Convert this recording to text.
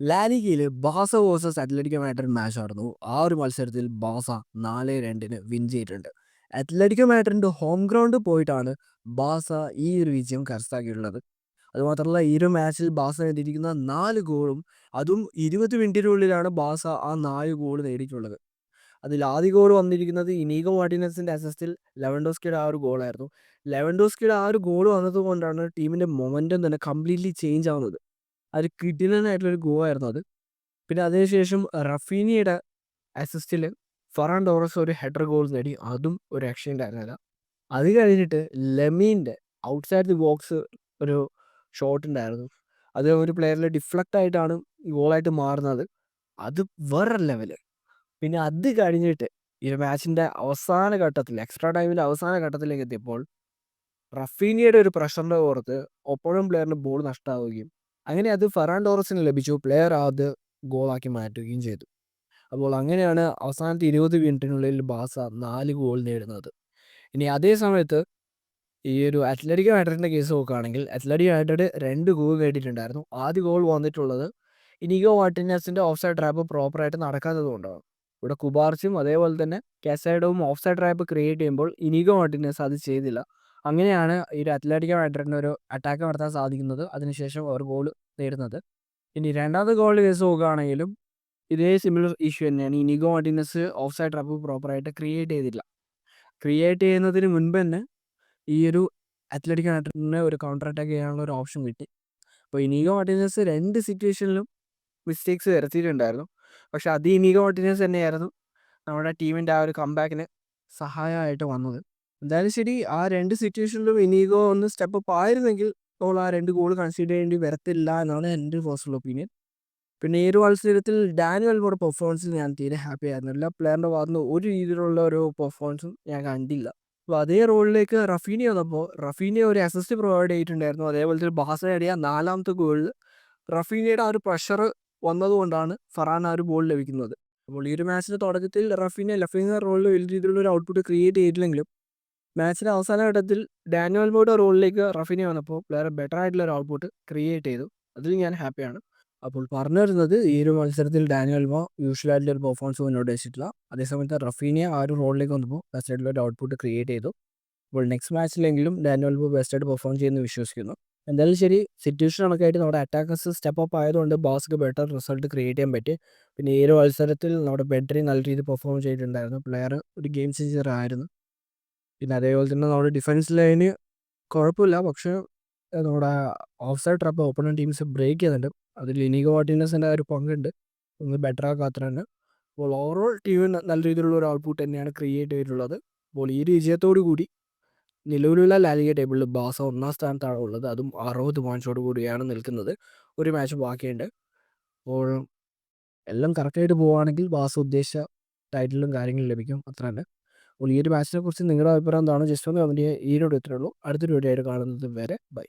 ലാലിഗയിൽ ബാസ versus Atletico Madrid match നടന്നു. ആ ഒരു മത്സരത്തിൽ ബാസ 4-2ന് വിൻ ചെയ്തിട്ടുണ്ട്. അത്ലറ്റിക്കോ മാഡ്രിഡിന്റെ ഹോം ഗ്രൗണ്ട് പോയിട്ടാണ് ബാസ ഈ ഒരു വിജയം കരസ്ഥാക്കിയിട്ടുള്ളത് അതുമാത്രമല്ല ഈ ഒരു മാച്ചിൽ ബാസ നേടിയിരിക്കുന്ന നാല് ഗോളും അതും 20 മിനിറ്റിനുള്ളിലാണ് ബാസ ആ നാല് ഗോൾ നേടിയിട്ടുള്ളത്. അതിൽ ആദ്യ ഗോൾ വന്നിരിക്കുന്നത് ഇനീഗോ മാർട്ടിനസിന്റെ അസിസ്റ്റിൽ ലെവൻഡോസ്കിയുടെ ആ ഒരു ഗോളായിരുന്നു. ലെവൻഡോസ്കിയുടെ ആ ഒരു ഗോൾ വന്നതുകൊണ്ടാണ് ടീമിന്റെ മൊമെന്റം തന്നെ കംപ്ലീറ്റ്ലി ചേഞ്ച് ആവുന്നത്. അത് കിടിലനായിട്ടുള്ളൊരു ഗോളായിരുന്നു അത്. പിന്നെ അതിനുശേഷം റഫീനിയുടെ അസിസ്റ്റിൽ ഫറാൻ ഡോറസ് ഒരു ഹെഡർ ഗോൾ നേടി. അതും ഒരു രക്ഷയുണ്ടായിരുന്നില്ല. അത് കഴിഞ്ഞിട്ട് ലെമീന്റെ ഔട്ട്സൈഡ് ദി ബോക്സ് ഒരു ഷോട്ട് ഉണ്ടായിരുന്നു. അത് ഒരു പ്ലെയറിൽ ഡിഫ്ലക്റ്റ് ആയിട്ടാണ് ഗോളായിട്ട് മാറുന്നത്. അത് വേറെ ലെവൽ. പിന്നെ അത് കഴിഞ്ഞിട്ട് ഈ മാച്ചിന്റെ അവസാന ഘട്ടത്തിൽ എക്സ്ട്രാ ടൈമിന്റെ അവസാന ഘട്ടത്തിലേക്ക് എത്തിയപ്പോൾ റഫീനിയുടെ ഒരു പ്രഷറിന്റെ പുറത്ത് ഒപ്പോഴും പ്ലെയറിന് ബോൾ നഷ്ടമാവുകയും അങ്ങനെ അത് ഫെറാൻ ലഭിച്ചു. പ്ലെയർ അത് ഗോളാക്കി മാറ്റുകയും ചെയ്തു. അപ്പോൾ അങ്ങനെയാണ് അവസാനത്തെ 20 മിനിറ്റിനുള്ളിൽ ബാസ നാല് ഗോൾ നേടുന്നത്. ഇനി അതേ സമയത്ത് ഈ ഒരു അത്ലറ്റിക് മാഡ്രിഡിന്റെ കേസ് നോക്കുകയാണെങ്കിൽ അത്ലറ്റിക് മാഡ്രിഡ് രണ്ട് ഗോൾ നേടിയിട്ടുണ്ടായിരുന്നു. ആദ്യ ഗോൾ വന്നിട്ടുള്ളത് ഇനിഗോ ഓഫ് സൈഡ് ട്രാപ്പ് പ്രോപ്പറായിട്ട് നടക്കാത്തത് കൊണ്ടാണ്. ഇവിടെ കുബാർച്ചും അതേപോലെ തന്നെ കാസൈഡവും ഓഫ് സൈഡ് ട്രാപ്പ് ക്രിയേറ്റ് ചെയ്യുമ്പോൾ ഇനിഗോ വാട്ടിനസ് അത് ചെയ്തില്ല. അങ്ങനെയാണ് ഈ ഒരു അത്ലറ്റിക്കോ മാഡ്രിഡിന് ഒരു അറ്റാക്ക് നടത്താൻ സാധിക്കുന്നത്. അതിനുശേഷം അവർ ഗോൾ നേടുന്നത്. ഇനി രണ്ടാമത്തെ ഗോൾ കേസ് നോക്കുകയാണെങ്കിലും ഇതേ സിമിലർ ഇഷ്യൂ തന്നെയാണ്. Inigo Martinez offside trap പ്രോപ്പറായിട്ട് ക്രിയേറ്റ് ചെയ്തില്ല. ക്രിയേറ്റ് ചെയ്യുന്നതിന് മുൻപ് തന്നെ ഈ ഒരു അത്ലറ്റിക്കോ മാഡ്രിഡിന് ഒരു കൗണ്ടർ അറ്റാക്ക് ചെയ്യാനുള്ള ഒരു ഓപ്ഷൻ കിട്ടി. അപ്പോൾ ഇനിഗോ മാർട്ടിനസ് രണ്ട് സിറ്റുവേഷനിലും മിസ്റ്റേക്സ് വരുത്തിയിട്ടുണ്ടായിരുന്നു. പക്ഷെ അത് ഇനിഗോ മാർട്ടിനസ് തന്നെയായിരുന്നു നമ്മുടെ ടീമിന്റെ ആ ഒരു കംബാക്കിന് സഹായമായിട്ട് വന്നത്. എന്തായാലും ശരി ആ രണ്ട് സിറ്റുവേഷനിലും ഇനിഗോ ഒന്ന് സ്റ്റെപ്പ് അപ്പ് ആയിരുന്നെങ്കിൽ ഇപ്പോൾ ആ രണ്ട് ഗോൾ കൺസിഡർ ചെയ്യേണ്ടി വരത്തില്ല എന്നാണ് എന്റെ പേഴ്സണൽ ഒപ്പീനിയൻ. പിന്നെ ഈ ഒരു മത്സരത്തിൽ ഡാനി അൽവയുടെ പെർഫോമൻസിൽ ഞാൻ തീരെ ഹാപ്പി ആയിരുന്നു എല്ലാ പ്ലെയറിന്റെ ഭാഗത്തുനിന്ന് ഒരു രീതിയിലുള്ള ഒരു പെർഫോമൻസും ഞാൻ കണ്ടില്ല. അപ്പോൾ അതേ റോളിലേക്ക് റഫീനി വന്നപ്പോൾ റഫീനിയ ഒരു അസിസ്റ്റ് പ്രൊവൈഡ് ചെയ്തിട്ടുണ്ടായിരുന്നു. അതേപോലെ തന്നെ ബാസ നേടിയ നാലാമത്തെ ഗോളിൽ റഫീനിയുടെ ആ ഒരു പ്രഷർ വന്നതുകൊണ്ടാണ് ഫറാൻ ആ ഒരു ഗോൾ ലഭിക്കുന്നത്. അപ്പോൾ ഈ ഒരു മാച്ചിന്റെ തുടക്കത്തിൽ റഫീനിയ ലെഫ്റ്റ് റോളിൽ വലിയ രീതിയിലുള്ള ഒരു ഔട്ട്പുട്ട് ക്രിയേറ്റ് ചെയ്തില്ലെങ്കിലും മാച്ചിന്റെ അവസാന ഘട്ടത്തിൽ ഡാനിയൽ അൽവയുടെ റോളിലേക്ക് റഫിനി വന്നപ്പോൾ പ്ലെയർ ബെറ്റർ ആയിട്ടുള്ള ഒരു ഔട്ട്പുട്ട് ക്രിയേറ്റ് ചെയ്തു. അതിൽ ഞാൻ ഹാപ്പിയാണ്. അപ്പോൾ പറഞ്ഞു വരുന്നത് ഈ ഒരു മത്സരത്തിൽ ഡാനിയൽ മോ യൂഷ്വലായിട്ടുള്ള ഒരു പെർഫോമൻസ് മുന്നോട്ട് വെച്ചിട്ടില്ല. അതേസമയത്ത് റഫീനിയ ആ ഒരു റോളിലേക്ക് വന്നപ്പോൾ ബെസ്റ്റ് ആയിട്ടുള്ള ഒരു ഔട്ട്പുട്ട് ക്രിയേറ്റ് ചെയ്തു. അപ്പോൾ നെക്സ്റ്റ് മാച്ചിലെങ്കിലും ഡാനിയൽ മോ ബെസ്റ്റ് ആയിട്ട് പെർഫോം ചെയ്യുമെന്ന് വിശ്വസിക്കുന്നു. എന്തായാലും ശരി സിറ്റുവേഷൻ കണക്കായിട്ട് നമ്മുടെ അറ്റാക്കേഴ്സ് സ്റ്റെപ്പ് അപ്പ് ആയതുകൊണ്ട് ബാസ്ക്ക് ബെറ്റർ റിസൾട്ട് ക്രിയേറ്റ് ചെയ്യാൻ പറ്റി. പിന്നെ ഈ ഒരു മത്സരത്തിൽ നമ്മുടെ ബെറ്ററി നല്ല രീതിയിൽ പെർഫോം ചെയ്തിട്ടുണ്ടായിരുന്നു. പ്ലെയർ ഒരു ഗെയിം ചേഞ്ചർ ആയിരുന്നു. പിന്നെ അതേപോലെ തന്നെ നമ്മുടെ ഡിഫൻസ് ലൈന് കുഴപ്പമില്ല. പക്ഷേ നമ്മുടെ offside trap opener teams break ചെയ്യുന്നുണ്ട്. അതിൽ ഇനിഗോ വാട്ടിനസിന്റെ ഒരു പങ്കുണ്ട്. ഒന്ന് ബെറ്റർ ആക്കാത്ത തന്നെ അപ്പോൾ ഓവറോൾ ടീമിന് നല്ല രീതിയിലുള്ള ഒരു ഔട്ട്പുട്ട് തന്നെയാണ് ക്രിയേറ്റ് ചെയ്തിട്ടുള്ളത്. അപ്പോൾ ഈ വിജയത്തോടു കൂടി നിലവിലുള്ള ലാലിക ടേബിളിൽ ബാസ ഒന്നാം സ്ഥാനത്താണ് ഉള്ളത്. അതും അറുപത് പോയിൻസോട് കൂടിയാണ് നിൽക്കുന്നത്. ഒരു മാച്ച് ബാക്കിയുണ്ട്. അപ്പോൾ എല്ലാം കറക്റ്റായിട്ട് പോവുകയാണെങ്കിൽ ബാസ ഉദ്ദേശിച്ച ടൈറ്റിലും കാര്യങ്ങളും ലഭിക്കും. അത്ര തന്നെ. അപ്പോൾ ഈ ഒരു മാച്ചിനെ കുറിച്ച് നിങ്ങളുടെ അഭിപ്രായം എന്താണ്? ജസ്റ്റ് ഒന്ന് കമന്റ് ചെയ്യുക. ഈ ഒരു ഇത്രയേ ഉള്ളൂ. അടുത്തൊരു വീഡിയോ ആയിട്ട് കാണുന്നത് വരെ ബൈ.